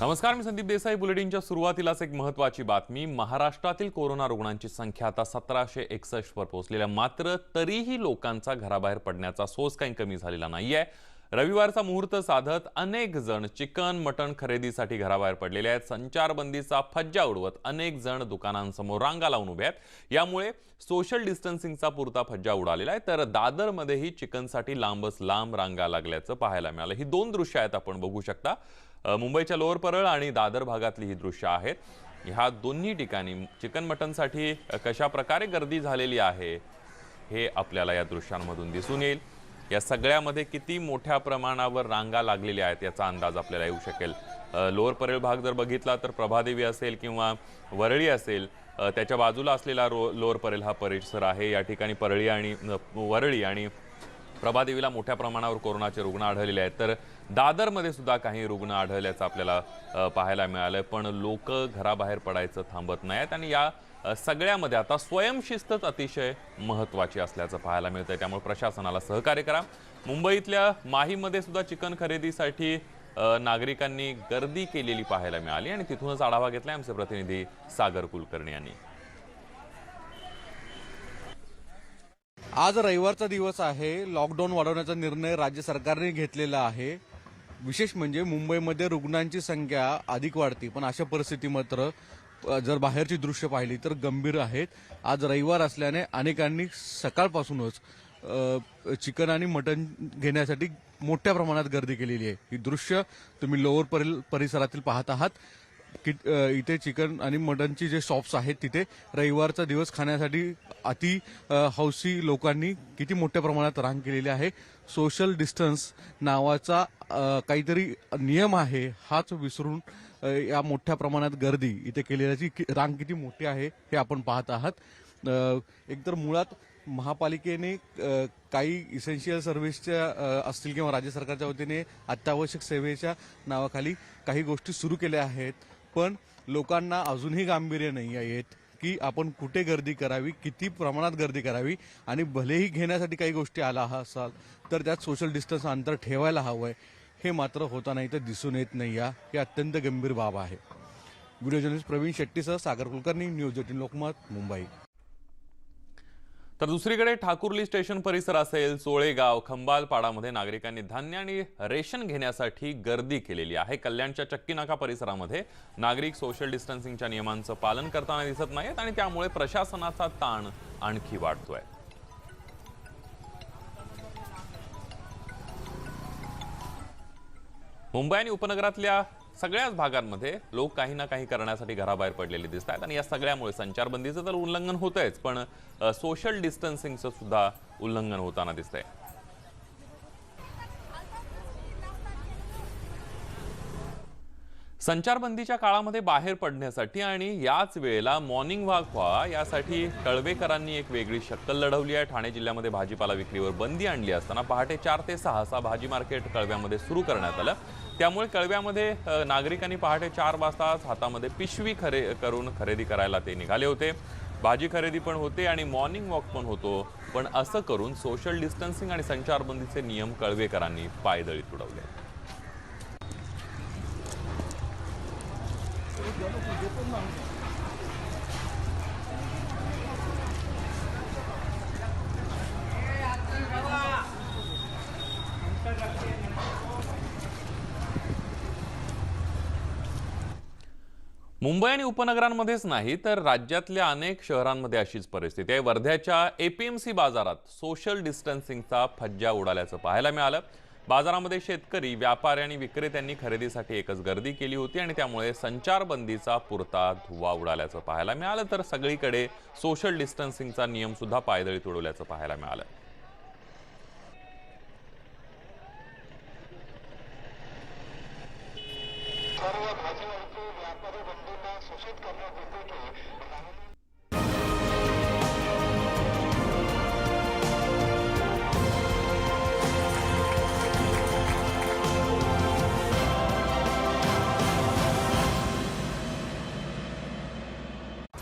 नमस्कार मी संदीप देसाई. बुलेटिनच्या सुरुवातीलाच एक महत्वाची बातमी. महाराष्ट्रातील कोरोना रुग्णांची संख्या आता सतराशे एकसष्ट वर पोहोचलेल्या मात्र तरीही लोकांचा घराबाहेर पडण्याचा सोस काही कमी झालेला नाहीये. रविवारचा मुहूर्त साधत अनेक जण चिकन मटण खरेदीसाठी घराबाहेर पडलेले आहेत. संचारबंदीचा फज्जा उडवत अनेक जण दुकानांसमोर रांगा लावून उभे आहेत. यामुळे सोशल डिस्टन्सिंगचा पुरता फज्जा उडालेला आहे. तर दादरमध्येही चिकनसाठी लांबच लांब रांगा लागल्याचं पाहायला मिळालं. ही दोन दृश्य आहेत आपण बघू शकता. मुंबईच्या लोअर परळ आणि दादर भागातली ही दृश्य आहेत. ह्या दोन्ही ठिकाणी चिकन मटनसाठी कशा प्रकारे गर्दी झालेली आहे हे आपल्याला या दृश्यांमधून दिसून येईल. या सगळ्यामध्ये किती मोठ्या प्रमाणावर रांगा लागलेल्या आहेत याचा अंदाज आपल्याला येऊ शकेल. लोअर परेल भाग जर बघितला तर प्रभादेवी असेल किंवा वरळी असेल त्याच्या बाजूला असलेला रो लोअर परेल हा परिसर आहे. या ठिकाणी परळी आणि वरळी आणि प्रभादेवीला मोठ्या प्रमाणावर कोरोनाचे रुग्ण आढळलेले आहेत. तर दादरमध्ये सुद्धा काही रुग्ण आढळल्याचं आपल्याला पाहायला मिळालं पण लोक घराबाहेर पडायचं थांबत नाहीत आणि या सगळ्यामध्ये आता स्वयंशिस्तच अतिशय महत्त्वाची असल्याचं पाहायला मिळतंय. त्यामुळे प्रशासनाला सहकार्य करा. मुंबईतल्या माहीमध्ये सुद्धा चिकन खरेदीसाठी नागरिकांनी गर्दी केलेली पाहायला मिळाली आणि तिथूनच आढावा घेतलाय आमचे प्रतिनिधी सागर कुलकर्णी यांनी. आज रविवारचा दिवस आहे. लॉकडाऊन वाढवण्याचा निर्णय राज्य सरकारने घेतलेला आहे. विशेष म्हणजे मुंबईमध्ये रुग्णांची संख्या अधिक वाढते पण अशा परिस्थिती मात्र जर बाहेरची दृश्य पाहिली तर गंभीर आहेत. आज रविवार असल्याने अनेकांनी सकाळपासूनच चिकन आणि मटन घेण्यासाठी मोठ्या प्रमाणात गर्दी केलेली आहे. ही दृश्य तुम्ही लोअर परिसरातील पाहत आहात. की इथे चिकन आणि मटनची जे शॉप्स आहेत तिथे रविवारचा दिवस खाण्यासाठी अति हौसी लोकांनी किती मोठ्या प्रमाणात रांग केलेली आहे. सोशल डिस्टन्स नावाचा काहीतरी नियम आहे हाच विसरून या मोठ्या प्रमाणात गर्दी इथे केलेल्याची कि- रांग किती मोठी आहे हे आपण पाहत आहात. एकतर मुळात महापालिकेने काही इसेन्शियल सर्व्हिसच्या असतील किंवा राज्य सरकारच्या वतीने अत्यावश्यक सेवेच्या नावाखाली काही गोष्टी सुरू केल्या आहेत. पण लोकांना अजूनही गांभीर्य नाही आहेत की आपण कुठे गर्दी करावी किती प्रमाणात गर्दी करावी आणि भलेही घेण्यासाठी काही गोष्टी आला असाल तर त्यात सोशल डिस्टन्स अंतर ठेवायला हवं आहे हे मात्र होताना इथं दिसून येत नाही या. ही अत्यंत गंभीर बाब आहे. व्हिडिओ जर्नलिस्ट प्रवीण शेट्टीसह सागर कुलकर्णी न्यूज एटीन लोकमत मुंबई. तर दुसरीकडे ठाकुर्ली स्टेशन परिसर असेल चोळेगाव खंबालपाडामध्ये नागरिकांनी धान्य आणि रेशन घेण्यासाठी गर्दी केलेली आहे. कल्याणच्या चक्कीनाका परिसरामध्ये नागरिक सोशल डिस्टन्सिंगच्या नियमांचं पालन करताना दिसत नाहीत आणि त्यामुळे प्रशासनाचा ताण आणखी वाढतोय. मुंबई आणि उपनगरातल्या सगळ्याच भागांमध्ये लोक काही ना काही करण्यासाठी घराबाहेर पडलेले दिसत आहेत आणि या सगळ्यामुळे संचारबंदीचं तर उल्लंघन होतंयच पण सोशल डिस्टन्सिंगचं सुद्धा उल्लंघन होताना दिसतंय. संचारबंदीच्या काळामध्ये बाहेर पडण्यासाठी आणि याच वेळेला मॉर्निंग वॉक व्हा यासाठी कळवेकरांनी एक वेगळी शक्कल लढवली आहे. ठाणे जिल्ह्यामध्ये भाजीपाला विक्रीवर बंदी आणली असताना पहाटे चार ते सहा असा भाजी मार्केट कळव्यामध्ये सुरू करण्यात आलं. त्यामुळे कळव्यामध्ये नागरिकांनी पहाटे चार वाजताच हातामध्ये पिशवी खरे करून खरेदी करायला ते निघाले होते. भाजी खरेदी पण होते आणि मॉर्निंग वॉक पण होतो. पण असं करून सोशल डिस्टन्सिंग आणि संचारबंदीचे नियम कळवेकरांनी पायदळी तुडवले. मुंबई आणि उपनगरांमध्येच नाही तर राज्यातल्या अनेक शहरांमध्ये अशीच परिस्थिती आहे. वर्ध्याच्या एपीएमसी बाजारात सोशल डिस्टन्सिंगचा फज्जा उडाल्याचं पाहायला मिळालं. बाजारामध्ये शेतकरी व्यापारी आणि विक्रेत्यांनी खरेदीसाठी एकच गर्दी केली होती आणि त्यामुळे संचारबंदीचा पुरता धुवा उडाल्याचं पाहायला मिळालं. तर सगळीकडे सोशल डिस्टन्सिंगचा नियम सुद्धा पायदळी तुडवल्याचं पाहायला मिळालं.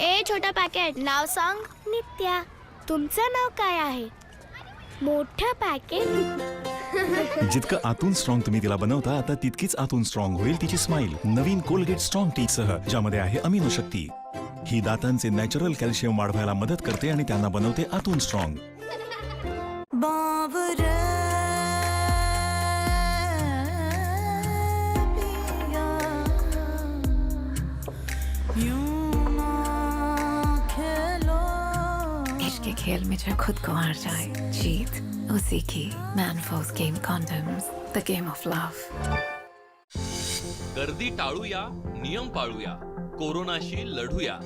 ए छोटा पॅकेट नाव सांग. नित्या. तुमचं नाव काय आहे? मोठं पॅकेट जितकं आतून स्ट्रॉंग तुम्ही तिला बनवता आता तितकीच आतून स्ट्रॉंग होईल तिची स्माइल नवीन कोलगेट स्ट्रॉंग टी सह ज्यामध्ये आहे अमिनो शक्ती ही दातांचे नॅचरल कॅल्शियम वाढवायला मदत करते आणि त्यांना बनवते आतून स्ट्रॉंग खेल में जो खुद को हार जाए जीत उसी की Manforce game condoms the game of love गर्दी टाळूया नियम पाळूया कोरोनाशी लढूया.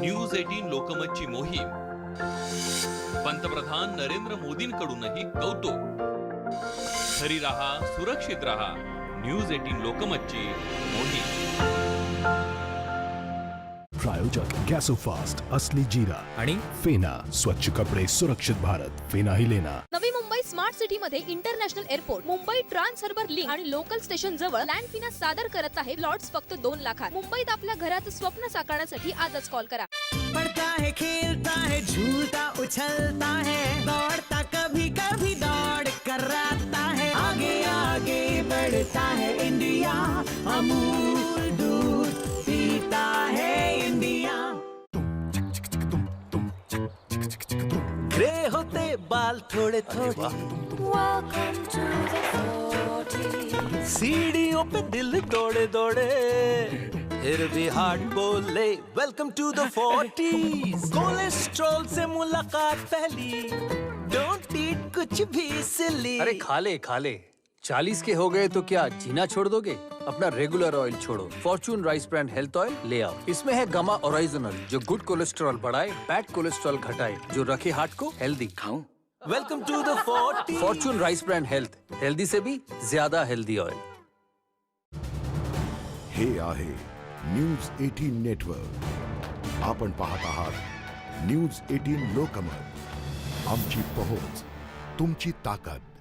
न्यूज एटीन लोकमतची मोहीम. पंतप्रधान नरेंद्र मोदींकडूनही कौतुक. घरी राहा सुरक्षित रहा न्यूज एटीन लोकमतची मोहीम. प्रायोजक गॅसोफास्ट असली जिरा आणि फेना स्वच्छ कपडे सुरक्षित भारत फेना ही लेना. नवी मुंबई स्मार्ट सिटी मध्ये international airport Mumbai trans harbour link आणि लोकल स्टेशन जवळ लँड फिना सादर करत आहे. प्लॉट्स फक्त दोन लाखात. मुंबईत आपल्या घराचं स्वप्न साकारण्यासाठी आजच कॉल करा. पढ़ता है खेलता है झूलता उछलता है दौड़ता कभी कभी दौड़ कराता है। आगे आगे बढ़ता है इंडिया अमूल। ग्रे होते बाल थोड़े थोड़े। सीढ़ियों पे दिल दौड़े दौड़े। फिर भी हार्ट बोले welcome to the forties cholesterol से मुलाकात पहली। डोंट ईट कुछ भी सिली अरे खा ले खा ले। चालीस के हो गए तो क्या जीना छोड़ दोगे? अपना रेगुलर ऑयल छोड़ो। Fortune rice bran health oil ले आओ। इसमें है गमा ओरिजिनल जो गुड कोलेस्ट्रॉल बढ़ाए बैड कोलेस्ट्रॉल घटाए, जो रखे हार्ट को हेल्दी खाऊं। Welcome to the Fortune rice bran health healthy से भी ज़्यादा हेल्दी ऑयल हे आहे न्यूज़ एटीन नेटवर्क आपण पाहत आहात न्यूज़ एटीन लोकमत। आमची पहोच, तुमची ताकद।